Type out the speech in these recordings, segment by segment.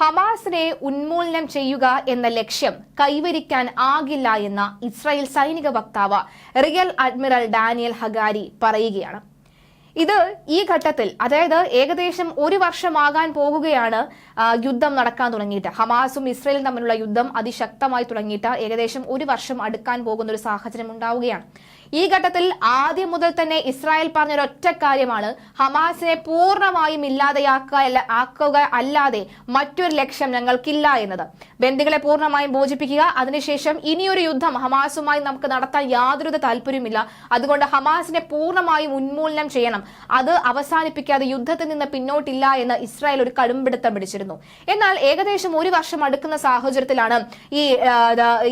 ഹമാസിനെ ഉന്മൂലനം ചെയ്യുക എന്ന ലക്ഷ്യം കൈവരിക്കാൻ ആകില്ല എന്ന ഇസ്രായേൽ സൈനിക വക്താവ് റിയൽ അഡ്മിറൽ ഡാനിയൽ ഹഗാരി പറയുകയാണ്. ഇത് ഈ ഘട്ടത്തിൽ അതായത് ഏകദേശം ഒരു വർഷമാകാൻ പോകുകയാണ് യുദ്ധം നടക്കാൻ തുടങ്ങിയിട്ട്. ഹമാസും ഇസ്രയേലും തമ്മിലുള്ള യുദ്ധം അതിശക്തമായി തുടങ്ങിയിട്ട് ഏകദേശം ഒരു വർഷം അടുക്കാൻ പോകുന്ന ഒരു സാഹചര്യം ഉണ്ടാവുകയാണ്. ഈ ഘട്ടത്തിൽ ആദ്യം മുതൽ തന്നെ ഇസ്രായേൽ പറഞ്ഞൊരു ഒറ്റ കാര്യമാണ് ഹമാസിനെ പൂർണമായും ഇല്ലാതെയാക്കുക ആക്കുക അല്ലാതെ മറ്റൊരു ലക്ഷ്യം ഞങ്ങൾക്കില്ല എന്നത്. ബന്ദികളെ പൂർണമായും മോചിപ്പിക്കുക അതിനുശേഷം ഇനിയൊരു യുദ്ധം ഹമാസുമായി നമുക്ക് നടത്താൻ യാതൊരു താല്പര്യമില്ല അതുകൊണ്ട് ഹമാസിനെ പൂർണമായും ഉന്മൂലനം ചെയ്യണം. അത് അവസാനിപ്പിക്കാതെ യുദ്ധത്തിൽ നിന്ന് പിന്നോട്ടില്ല എന്ന് ഇസ്രായേൽ ഒരു കടുംപിടുത്തം പിടിച്ചിരുന്നു. എന്നാൽ ഏകദേശം ഒരു വർഷം അടുക്കുന്ന സാഹചര്യത്തിലാണ് ഈ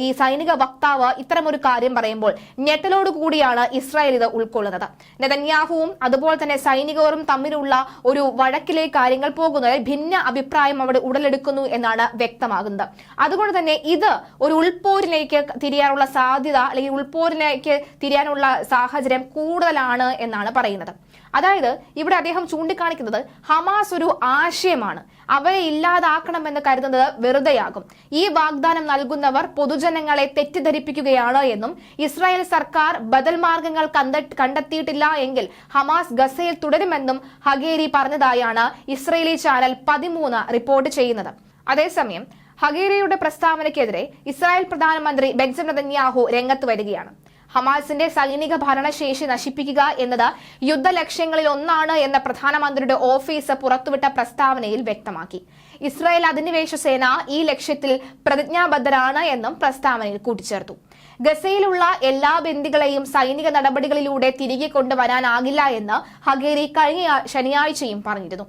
ഈ സൈനിക വക്താവ് ഇത്തരമൊരു കാര്യം പറയുമ്പോൾ ഞെട്ടലോട് കൂടിയാണ് ഇസ്രായേൽ ഇത് ഉൾക്കൊള്ളുന്നത്. നെതന്യാഹുവും അതുപോലെ തന്നെ സൈനികരും തമ്മിലുള്ള ഒരു വഴക്കിലെ കാര്യങ്ങൾ പോകുന്നത് ഭിന്ന അഭിപ്രായം അവിടെ ഉടലെടുക്കുന്നു എന്നാണ് വ്യക്തമാകുന്നത്. അതുകൊണ്ട് തന്നെ ഇത് ഒരു ഉൾപോരിലേക്ക് തിരിയാനുള്ള സാധ്യത അല്ലെങ്കിൽ ഉൾപോരിലേക്ക് തിരിയാനുള്ള സാഹചര്യം കൂടുതലാണ് എന്നാണ് പറയുന്നത്. അതായത് ഇവിടെ അദ്ദേഹം ചൂണ്ടിക്കാണിക്കുന്നത് ഹമാസ് ഒരു ആശയമാണ്. അവരെ ഇല്ലാതാക്കണമെന്ന് കരുതുന്നത് വെറുതെയാകും. ഈ വാഗ്ദാനം നൽകുന്നവർ പൊതുജനങ്ങളെ തെറ്റിദ്ധരിപ്പിക്കുകയാണ് എന്നും ഇസ്രായേൽ സർക്കാർ ബദൽ മാർഗങ്ങൾ കണ്ട- കണ്ടെത്തിയിട്ടില്ല എങ്കിൽ ഹമാസ് ഗസയിൽ തുടരുമെന്നും ഹഗേരി പറഞ്ഞതായാണ് ഇസ്രയേലി ചാനൽ പതിമൂന്ന് റിപ്പോർട്ട് ചെയ്യുന്നത്. അതേസമയം ഹഗേരിയുടെ പ്രസ്താവനയ്ക്കെതിരെ ഇസ്രായേൽ പ്രധാനമന്ത്രി ബെഞ്ചമിൻ നെതന്യാഹു രംഗത്ത് വരികയാണ്. ഹമാസിന്റെ സൈനിക ഭരണശേഷി നശിപ്പിക്കുക എന്നത് യുദ്ധലക്ഷ്യങ്ങളിൽ ഒന്നാണ് എന്ന പ്രധാനമന്ത്രിയുടെ ഓഫീസ് പുറത്തുവിട്ട പ്രസ്താവനയിൽ വ്യക്തമാക്കി. ഇസ്രായേൽ അധിനിവേശ സേന ഈ ലക്ഷ്യത്തിൽ പ്രതിജ്ഞാബദ്ധരാണ് എന്നും പ്രസ്താവനയിൽ കൂട്ടിച്ചേർത്തു. ഗസയിലുള്ള എല്ലാ ബന്ദികളെയും സൈനിക നടപടികളിലൂടെ തിരികെ കൊണ്ടുവരാനാകില്ല എന്ന് ഹഗേരി കഴിഞ്ഞ ശനിയാഴ്ചയും പറഞ്ഞിരുന്നു.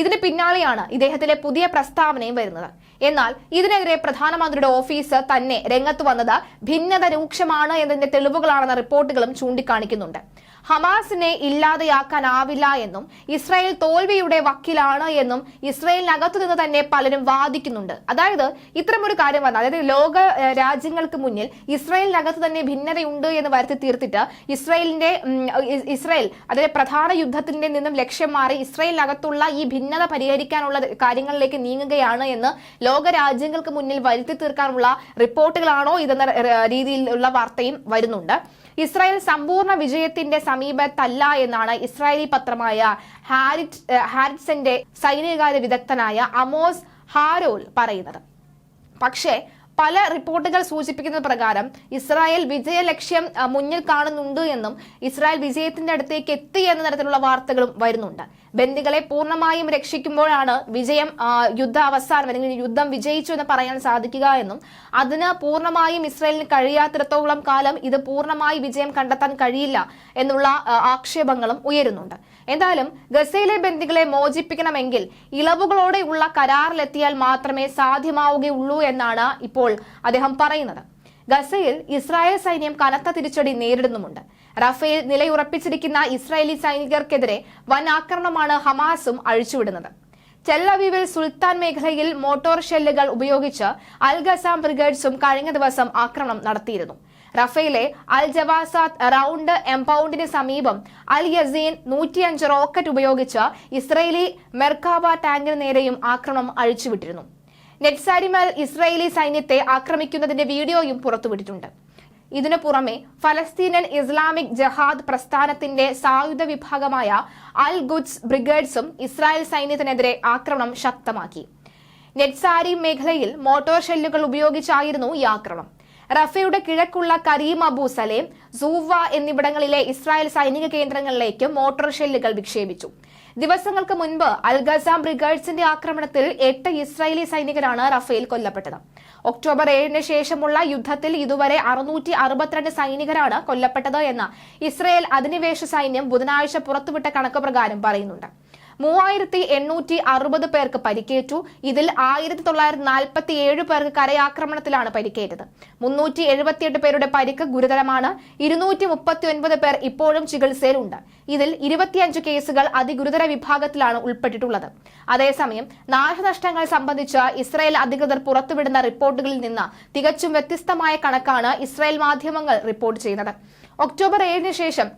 ഇതിന് പിന്നാലെയാണ് ഇദ്ദേഹത്തിലെ പുതിയ പ്രസ്താവനയും വരുന്നത്. എന്നാൽ ഇതിനെതിരെ പ്രധാനമന്ത്രിയുടെ ഓഫീസ് തന്നെ രംഗത്ത് വന്നത് ഭിന്നത രൂക്ഷമാണ് എന്നതിന്റെ തെളിവുകളാണെന്ന റിപ്പോർട്ടുകളും ചൂണ്ടിക്കാണിക്കുന്നുണ്ട്. ഹമാസിനെ ഇല്ലാതെയാക്കാനാവില്ല എന്നും ഇസ്രായേൽ തോൽവിയുടെ വക്കിലാണ് എന്നും ഇസ്രായേലിനകത്തു നിന്ന് തന്നെ പലരും വാദിക്കുന്നുണ്ട്. അതായത് ഇത്തരമൊരു കാര്യം വന്ന അതായത് ലോക രാജ്യങ്ങൾക്ക് മുന്നിൽ ഇസ്രായേലിനകത്ത് തന്നെ ഭിന്നതയുണ്ട് എന്ന് വരുത്തി തീർത്തിട്ട് ഇസ്രായേലിന്റെ ഇസ്രായേൽ അതായത് പ്രധാന യുദ്ധത്തിന്റെ നിന്നും ലക്ഷ്യം മാറി ഇസ്രായേലിനകത്തുള്ള ഈ ഭിന്നത പരിഹരിക്കാനുള്ള കാര്യങ്ങളിലേക്ക് നീങ്ങുകയാണ് എന്ന് ലോക രാജ്യങ്ങൾക്ക് മുന്നിൽ വരുത്തി തീർക്കാനുള്ള റിപ്പോർട്ടുകളാണോ ഇതെന്ന രീതിയിലുള്ള വാർത്തയും വരുന്നുണ്ട്. ഇസ്രായേൽ സമ്പൂർണ വിജയത്തിന്റെ സമീപത്തല്ല എന്നാണ് ഇസ്രായേലി പത്രമായ ഹാരിറ്റ് ഹാരിറ്റ്സന്റെ സൈനികകാര്യ വിദഗ്ധനായ അമോസ് ഹാരോൾ പറയുന്നത്. പക്ഷേ പല റിപ്പോർട്ടുകൾ സൂചിപ്പിക്കുന്ന പ്രകാരം ഇസ്രായേൽ വിജയ ലക്ഷ്യം മുന്നിൽ കാണുന്നുണ്ട് എന്നും ഇസ്രായേൽ വിജയത്തിന്റെ അടുത്തേക്ക് എത്തി എന്ന തരത്തിലുള്ള വാർത്തകളും വരുന്നുണ്ട്. ബന്ദികളെ പൂർണമായും രക്ഷിക്കുമ്പോഴാണ് വിജയം യുദ്ധ അവസാനം അല്ലെങ്കിൽ യുദ്ധം വിജയിച്ചു എന്ന് പറയാൻ സാധിക്കുക എന്നും അതിന് പൂർണമായും ഇസ്രയേലിന് കഴിയാത്തിടത്തോളം കാലം ഇത് പൂർണമായി വിജയം കണ്ടെത്താൻ കഴിയില്ല എന്നുള്ള ആക്ഷേപങ്ങളും ഉയരുന്നുണ്ട്. എന്തായാലും ഗസയിലെ ബന്ദികളെ മോചിപ്പിക്കണമെങ്കിൽ ഇളവുകളോടെയുള്ള കരാറിലെത്തിയാൽ മാത്രമേ സാധ്യമാവുകയുള്ളൂ എന്നാണ് ഇപ്പോൾ അദ്ദേഹം പറയുന്നത്. ഗസയിൽ ഇസ്രായേൽ സൈന്യം കനത്ത തിരിച്ചടി നേരിടുന്നുമുണ്ട്. റഫേൽ നിലയുറപ്പിച്ചിരിക്കുന്ന ഇസ്രായേലി സൈനികർക്കെതിരെ വൻ ആക്രമണമാണ് ഹമാസും അഴിച്ചുവിടുന്നത്. ടെല്ലവീവിൽ സുൽത്താൻ മേഖലയിൽ മോട്ടോർ ഷെല്ലുകൾ ഉപയോഗിച്ച് അൽ ഗസാം ബ്രിഗേഡ്സും കഴിഞ്ഞ ദിവസം ആക്രമണം നടത്തിയിരുന്നു. റഫേലെ അൽ ജവാസാത്ത് റൌണ്ട് എംപൗണ്ടിന് സമീപം അൽ യസീൻ നൂറ്റിയഞ്ച് റോക്കറ്റ് ഉപയോഗിച്ച് ഇസ്രയേലി മെർക്കാബ ടാങ്കിന് നേരെയും ആക്രമണം അഴിച്ചുവിട്ടിരുന്നു. നെറ്റ്സാരിമൽ ഇസ്രായേലി സൈന്യത്തെ ആക്രമിക്കുന്നതിന്റെ വീഡിയോയും പുറത്തുവിട്ടിട്ടുണ്ട്. ഇതിനു പുറമെ ഫലസ്തീനൻ ഇസ്ലാമിക് ജഹാദ് പ്രസ്ഥാനത്തിന്റെ സായുധ വിഭാഗമായ അൽ ഗുഡ്സ് ബ്രിഗേഡ്സും ഇസ്രായേൽ സൈന്യത്തിനെതിരെ ആക്രമണം ശക്തമാക്കി. നെറ്റ്സാരി മേഖലയിൽ മോട്ടോർ ഷെല്ലുകൾ ഉപയോഗിച്ചായിരുന്നു ഈ ആക്രമണം റഫയുടെ കിഴക്കുള്ള കരീം അബു സലേം സൂവ എന്നിവിടങ്ങളിലെ ഇസ്രായേൽ സൈനിക കേന്ദ്രങ്ങളിലേക്ക് മോട്ടോർ ഷെല്ലുകൾ വിക്ഷേപിച്ചു. ദിവസങ്ങൾക്ക് മുൻപ് അൽഗസാം ബ്രിഗേഡ്സിന്റെ ആക്രമണത്തിൽ എട്ട് ഇസ്രായേലി സൈനികരാണ് റഫേൽ കൊല്ലപ്പെട്ടത്. ഒക്ടോബർ ഏഴിന് ശേഷമുള്ള യുദ്ധത്തിൽ ഇതുവരെ അറുന്നൂറ്റി അറുപത്തിരണ്ട് സൈനികരാണ് കൊല്ലപ്പെട്ടത് എന്ന് ഇസ്രായേൽ അധിനിവേശ സൈന്യം ബുധനാഴ്ച പുറത്തുവിട്ട കണക്ക് പ്രകാരം പറയുന്നുണ്ട്. മൂവായിരത്തി എണ്ണൂറ്റി അറുപത് പേർക്ക് പരിക്കേറ്റു. ഇതിൽ ആയിരത്തി തൊള്ളായിരത്തി നാൽപ്പത്തി ഏഴ് പേർക്ക് കരയാക്രമണത്തിലാണ് പരിക്കേറ്റത്. മുന്നൂറ്റി എഴുപത്തിയെട്ട് പേരുടെ പരിക്ക് ഗുരുതരമാണ്. ഇരുന്നൂറ്റി മുപ്പത്തി ഒൻപത് പേർ ഇപ്പോഴും ചികിത്സയിലുണ്ട്. ഇതിൽ ഇരുപത്തിയഞ്ച് കേസുകൾ അതിഗുരുതര വിഭാഗത്തിലാണ് ഉൾപ്പെട്ടിട്ടുള്ളത്. അതേസമയം നാശനഷ്ടങ്ങൾ സംബന്ധിച്ച് ഇസ്രായേൽ അധികൃതർ പുറത്തുവിടുന്ന റിപ്പോർട്ടുകളിൽ നിന്ന് തികച്ചും വ്യത്യസ്തമായ കണക്കാണ് ഇസ്രായേൽ മാധ്യമങ്ങൾ റിപ്പോർട്ട് ചെയ്യുന്നത്. ഒക്ടോബർ ഏഴിന് ശേഷം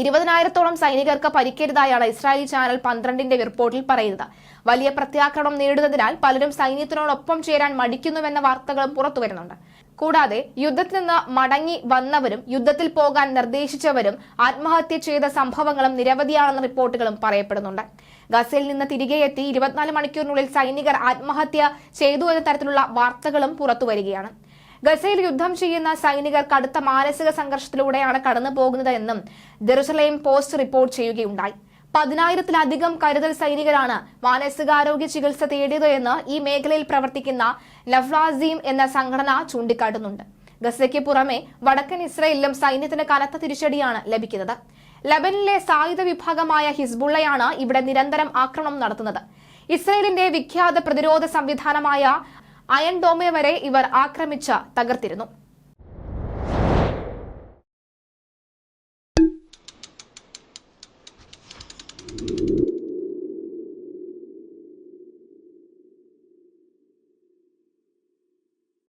ഇരുപതിനായിരത്തോളം സൈനികർക്ക് പരിക്കേറ്റതായാണ് ഇസ്രായേലി ചാനൽ പന്ത്രണ്ടിന്റെ റിപ്പോർട്ടിൽ പറയുന്നത്. വലിയ പ്രത്യാക്രമണം നേരിടുന്നതിനാൽ പലരും സൈന്യത്തിനോടൊപ്പം ചേരാൻ മടിക്കുന്നുവെന്ന വാർത്തകളും പുറത്തുവരുന്നുണ്ട് കൂടാതെ യുദ്ധത്തിൽ നിന്ന് മടങ്ങി വന്നവരും യുദ്ധത്തിൽ പോകാൻ നിർദ്ദേശിച്ചവരും ആത്മഹത്യ ചെയ്ത സംഭവങ്ങളും നിരവധിയാണെന്ന റിപ്പോർട്ടുകളും പറയപ്പെടുന്നുണ്ട്. ഗസയിൽ നിന്ന് തിരികെ എത്തി ഇരുപത്തിനാല് മണിക്കൂറിനുള്ളിൽ സൈനികർ ആത്മഹത്യ ചെയ്തു എന്ന തരത്തിലുള്ള വാർത്തകളും പുറത്തുവരികയാണ് ഗസയിൽ യുദ്ധം ചെയ്യുന്ന സൈനികർ കടുത്ത മാനസിക സംഘർഷത്തിലൂടെയാണ് കടന്നു പോകുന്നത് എന്നും ജെറുസലേം പോസ്റ്റ് റിപ്പോർട്ട് ചെയ്യുകയുണ്ടായി. പതിനായിരത്തിലധികം കരുതൽ സൈനികരാണ് മാനസികാരോഗ്യ ചികിത്സ തേടിയത് എന്ന് ഈ മേഖലയിൽ പ്രവർത്തിക്കുന്ന ലഫ്ലാസീം എന്ന സംഘടന ചൂണ്ടിക്കാട്ടുന്നുണ്ട്. ഗസയ്ക്ക് പുറമെ വടക്കൻ ഇസ്രയേലിലും സൈന്യത്തിന് കനത്ത തിരിച്ചടിയാണ് ലഭിക്കുന്നത്. ലബനിലെ സായുധ വിഭാഗമായ ഹിസ്ബുള്ളയാണ് ഇവിടെ നിരന്തരം ആക്രമണം നടത്തുന്നത്. ഇസ്രയേലിന്റെ വിഖ്യാത പ്രതിരോധ സംവിധാനമായ അയൺ ഡോമെ വരെ ഇവർ ആക്രമിച്ച് തകർത്തിരുന്നു.